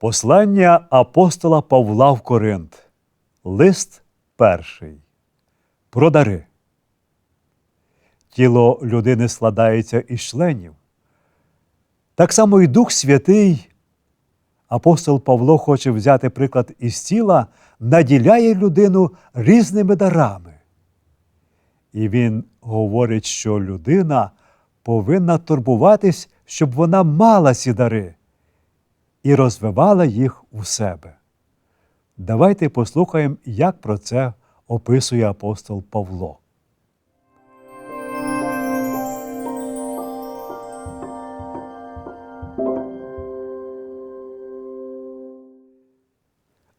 Послання апостола Павла в Коринт. Лист перший. Про дари. Тіло людини складається із членів. Так само і Дух Святий, апостол Павло хоче взяти приклад із тіла, наділяє людину різними дарами. І він говорить, що людина повинна турбуватись, щоб вона мала ці дари і розвивала їх у себе. Давайте послухаємо, як про це описує апостол Павло.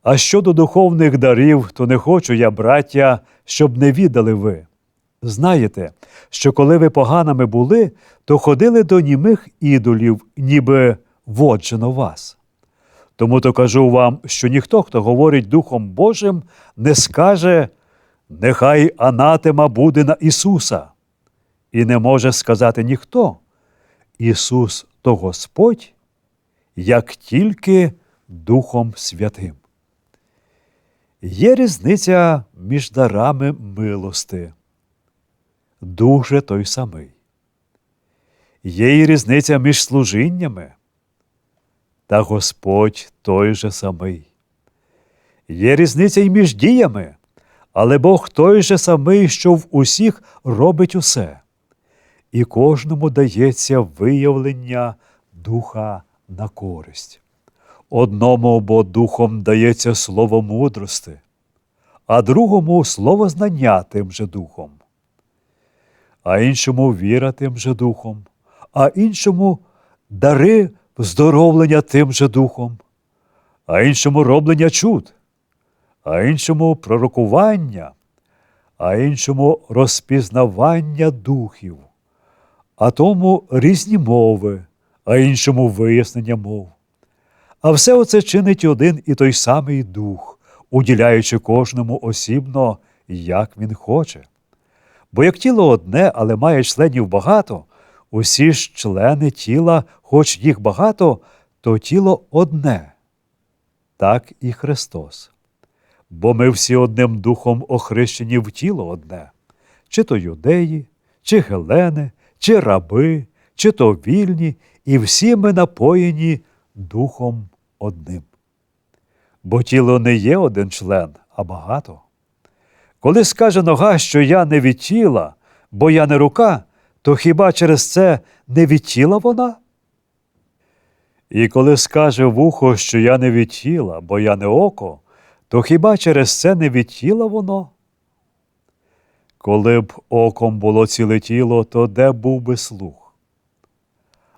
А щодо духовних дарів, то не хочу я, браття, щоб не віддали ви. Знаєте, що коли ви поганими були, то ходили до німих ідолів, ніби воджено вас. Тому то кажу вам, що ніхто, хто говорить Духом Божим, не скаже, нехай анатема буде на Ісуса. І не може сказати ніхто. Ісус то Господь, як тільки Духом Святим. Є різниця між дарами милости. Дух же той самий. Є і різниця між служіннями. Та Господь той же самий. Є різниця й між діями, але Бог той же самий, що в усіх робить усе, і кожному дається виявлення духа на користь. Одному бо духом дається слово мудрости, а другому слово знання тим же духом, а іншому віра тим же духом, а іншому дари здоровлення тим же духом, а іншому роблення чуд, а іншому пророкування, а іншому розпізнавання духів, а тому різні мови, а іншому вияснення мов. А все оце чинить один і той самий дух, уділяючи кожному осібно, як він хоче. Бо як тіло одне, але має членів багато, усі ж члени тіла, хоч їх багато, то тіло одне. Так і Христос. Бо ми всі одним духом охрещені в тіло одне, чи то юдеї, чи гелени, чи раби, чи то вільні, і всі ми напоєні духом одним. Бо тіло не є один член, а багато. Коли скаже нога, що я не від тіла, бо я не рука, то хіба через це не від тіла вона? І коли скаже вухо, що я не від тіла, бо я не око, то хіба через це не від тіла воно? Коли б оком було ціле тіло, то де був би слух?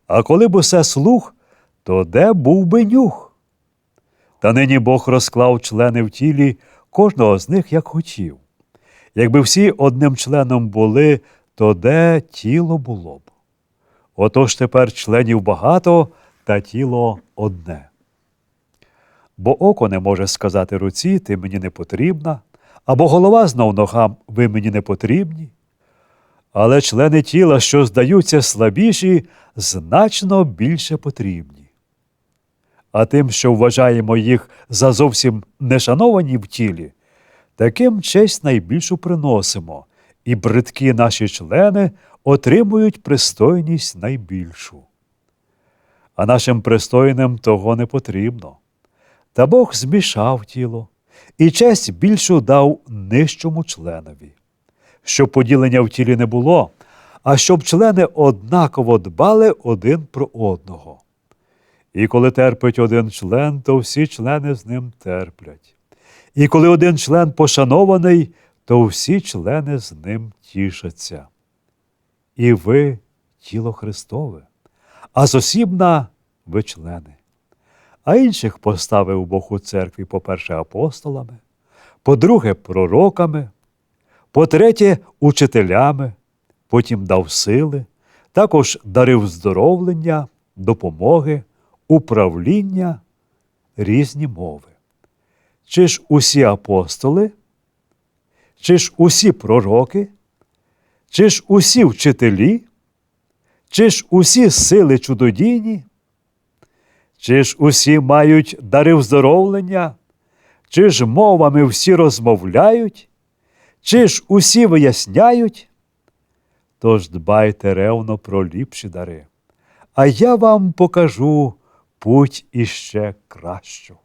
А коли б усе слух, то де був би нюх? Та нині Бог розклав члени в тілі кожного з них як хотів. Якби всі одним членом були, то де тіло було б? Отож тепер членів багато, та тіло одне. Бо око не може сказати руці, ти мені не потрібна, або голова знов ногам, ви мені не потрібні. Але члени тіла, що здаються слабіші, значно більше потрібні. А тим, що вважаємо їх за зовсім нешановані в тілі, таким честь найбільшу приносимо, і бридкі наші члени отримують пристойність найбільшу. А нашим пристойним того не потрібно. Та Бог змішав тіло і честь більшу дав нижчому членові, щоб поділення в тілі не було, а щоб члени однаково дбали один про одного. І коли терпить один член, то всі члени з ним терплять. І коли один член пошанований, то всі члени з ним тішаться. І ви тіло Христове, а зосібна ви члени. А інших поставив Бог у церкві, по-перше, апостолами, по-друге, пророками, по-третє, учителями, потім дав сили, також дарив здоровлення, допомоги, управління, різні мови. Чи ж усі апостоли, чи ж усі пророки, чи ж усі вчителі, чи ж усі сили чудодійні, Чи ж усі мають дари вздоровлення? Чи ж мовами всі розмовляють? Чи ж усі виясняють? Тож дбайте ревно про ліпші дари, а я вам покажу путь іще кращу.